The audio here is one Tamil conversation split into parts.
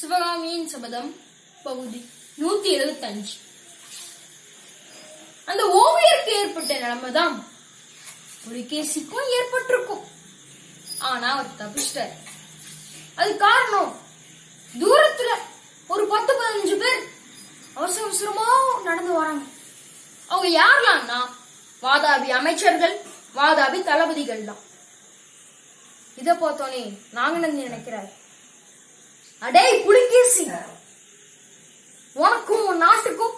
சிவகாமியின் சபதம் பகுதி நூத்தி எழுபத்தஞ்சு அந்த ஓவியருக்கு ஏற்பட்ட நிலமை தான் ஒரு கேசிக்கும் ஏற்பட்டிருக்கும். ஆனா அவர் தப்பிச்சிட்டார். அது காரணம் தூரத்துல ஒரு பத்து பதினஞ்சு பேர் அவசர அவசரமா நடந்து வராங்க. அவங்க யாரெல்லாம்னா வாதாபி அமைச்சர்கள் வாதாபி தளபதிகள் தான் இத பார்த்தோனே நாகநந்தி நினைக்கிறார். அடே புலிகேசி. உனக்கும் உன் நாட்டுக்கும்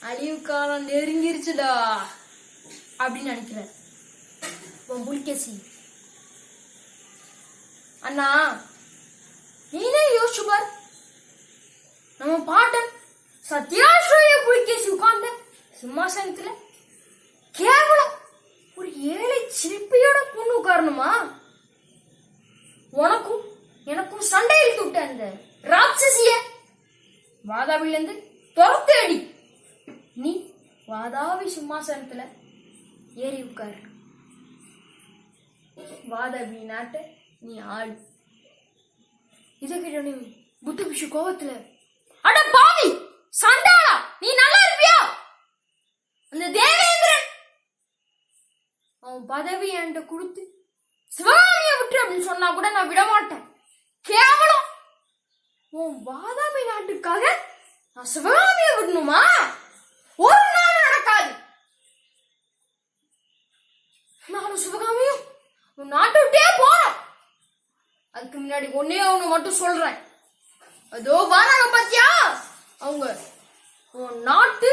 அழிவு காலம் நெருங்கிருச்சுடா அப்படின்னு நினைக்கிறேன். உன் புலிகேசி. அண்ணா நீனே யோசிச்சு பார். நம்ம பாட்டன் சத்யாஸ்ரய புலிகேசி உட்கார்ந்த சிம்மாசனத்துல கேவலம் ஒரு ஏழை சிற்பியோட பொண்ணு உட்காரணுமா உனக்கும் எனக்கும் சண்டை இழுத்து விட்ட அந்த ராட்சசிய! வாதாவிலிருந்து துரத்து அடி! நீ வாதாவி சிம்மாசனத்துல ஏறி உட்கார். வாதாபி நாட்டை நீ ஆள். இதை கேட்டோடனே புத்த பிஷு கோபத்துல அட பாவி! சண்டாளா! நீ நல்லா இருப்பியா? அந்த தேவேந்திரன்! அவன் பதவி என்கிட்ட கொடுத்து சிவகாமியை விட்டு அப்படின்னு சொன்னா கூட நான் விட மாட்டேன் கேவலம்! உன் வாதாபி நாட்டுக்காக நான் சிவகாமியை விடணுமா? ஒரு நாள் நடக்காது. நானும் சிவகாமியும் உன் நாட்டை விட்டே போறோம். அதுக்கு முன்னாடி ஒன்னே ஒண்ணு மட்டும் சொல்றேன். அதோ வராங்க பாத்தியா? அவங்க உன் நாட்டு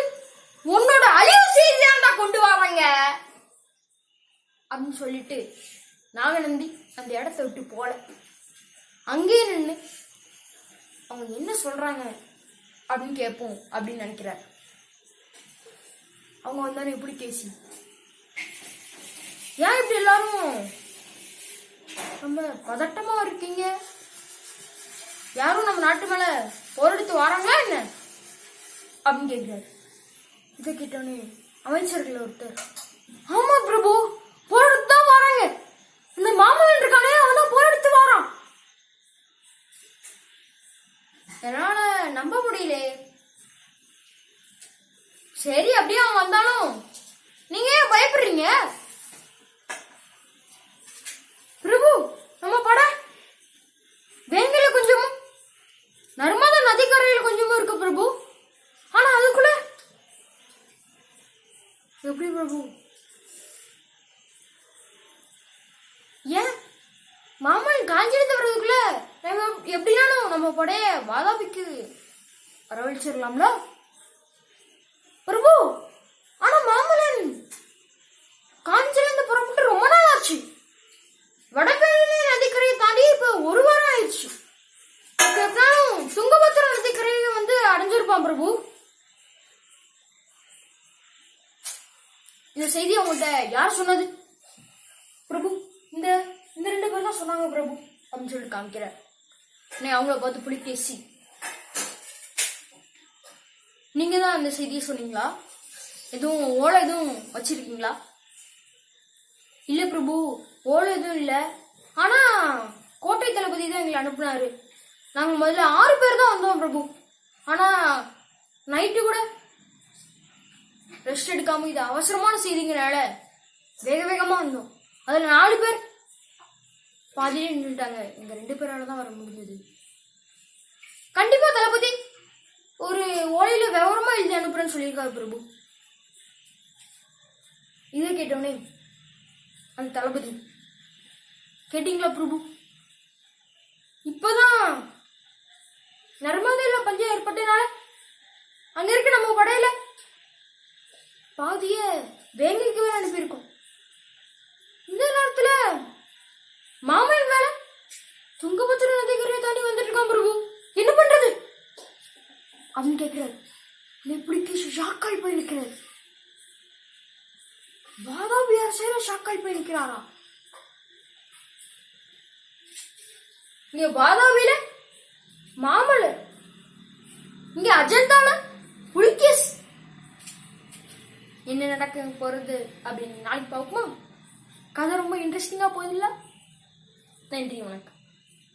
உன்னோட அழிவு செய்தியாண்டா கொண்டு வராங்க. அப்படின்னு சொல்லிட்டு நாகநந்தி அந்த இடத்த விட்டு போல. அங்கேயே நின்று அவங்க என்ன சொல்றாங்க அப்படின்னு கேட்போம் அப்படின்னு நினைக்கிறார் அவங்க வந்தாலும் எப்படி பேசி ஏன் இப்படி எல்லாரும் ரொம்ப பதட்டமா இருக்கீங்க? யாரும் நம்ம நாட்டு மேல போரெடுத்து வராங்களா என்ன? அப்படின்னு கேட்கிறாரு. இதை கேட்டோன்னே அமைச்சர்கள் ஒருத்தர் ஆமா பிரபு போரெடுத்து தான் வராங்க இந்த மாமன் இருக்கானே அவன் தான் போரெடுத்து வரான் என்னால நம்ப முடியல. சரி அப்படியே அவன் வந்தாலும் நீங்க ஏன் பயப்படுறீங்க? பிரபு நம்ம பட வேங்கல கொஞ்சமும் நர்மதா நதிக்கரையில் கொஞ்சமும் இருக்கு பிரபு. ஆனா அதுக்குள்ள எப்படி பிரபு? ஏன்? மாமன் காஞ்சிருந்து வர்றதுக்குள்ள நம்ம எப்படினாலும் நம்ம படைய வாதாபிக்கு வரவழைச்சிடலாம்ல? பிரபு ஆனா மாமலன் காஞ்சிலிருந்து புறப்பட்டு ரொம்ப நாள் ஆச்சு. வடபழனி நதிக்கரையை தாண்டி இப்ப ஒரு வாரம் ஆயிடுச்சு. எப்படினாலும் துங்கபத்திர நதிக்கரையை வந்து அடைஞ்சிருப்பான் பிரபு. இந்த செய்தி அவங்கள்ட்ட யார் சொன்னது? பிரபு இந்த இந்த ரெண்டு பேர் தான் சொன்னாங்க பிரபு அப்படின்னு சொல்லிட்டு காமிக்கிறார் நீ அவங்கள பார்த்து புலிகேசி நீங்க தான் அந்த செய்தியை சொன்னீங்களா? எதுவும் ஓலை எதுவும் வச்சிருக்கீங்களா? இல்ல பிரபு ஓலை எதுவும் இல்ல. ஆனா கோட்டை தளபதி தான் எங்களை அனுப்புனாரு. நாங்க முதல்ல ஆறு பேர் தான் வந்தோம் பிரபு. ஆனா நைட்டு கூட ரெஸ்ட் எடுக்காம இது அவசரமான செய்திங்கனால வேக வேகமா வந்தோம். அதுல நாலு பேர் பாதியிலே நின்றுட்டாங்க எங்க ரெண்டு பேரால தான் வர முடிஞ்சது. கண்டிப்பா தளபதி. ஒரு ஓலையில விவரமா எழுதி அனுப்புறேன்னு சொல்லியிருக்காரு பிரபு. இதை கேட்டோடனே அந்த தளபதி கேட்டீங்களா பிரபு? இப்பதான் நர்மதையில பஞ்சம் ஏற்பட்டனால அங்க இருக்க நம்ம படையில பாதிய வேங்கைக்கு வேற அனுப்பியிருக்கோம். இந்த நேரத்துல மாமன் வேலை? துங்கபத்திர நதிக்கரையை தாண்டி வந்துட்டு இருக்கான் பிரபு என்ன பண்றது? அப்படின்னு கேட்கிறாரு இப்படிக்கு ஷாக்காய் போய் நிற்கிறது வாதாபி அரசேர ஷாக்காய் போய் நிற்கிறாரா? இங்க வாதாபியில மாமல்லர் இங்க அஜந்தால புலிகேஸ். என்ன நடக்க போறது அப்படின்னு நாளைக்கு பார்ப்போமா? கதை ரொம்ப இன்ட்ரெஸ்டிங்கா போகுதுல்ல நன்றி வணக்கம்.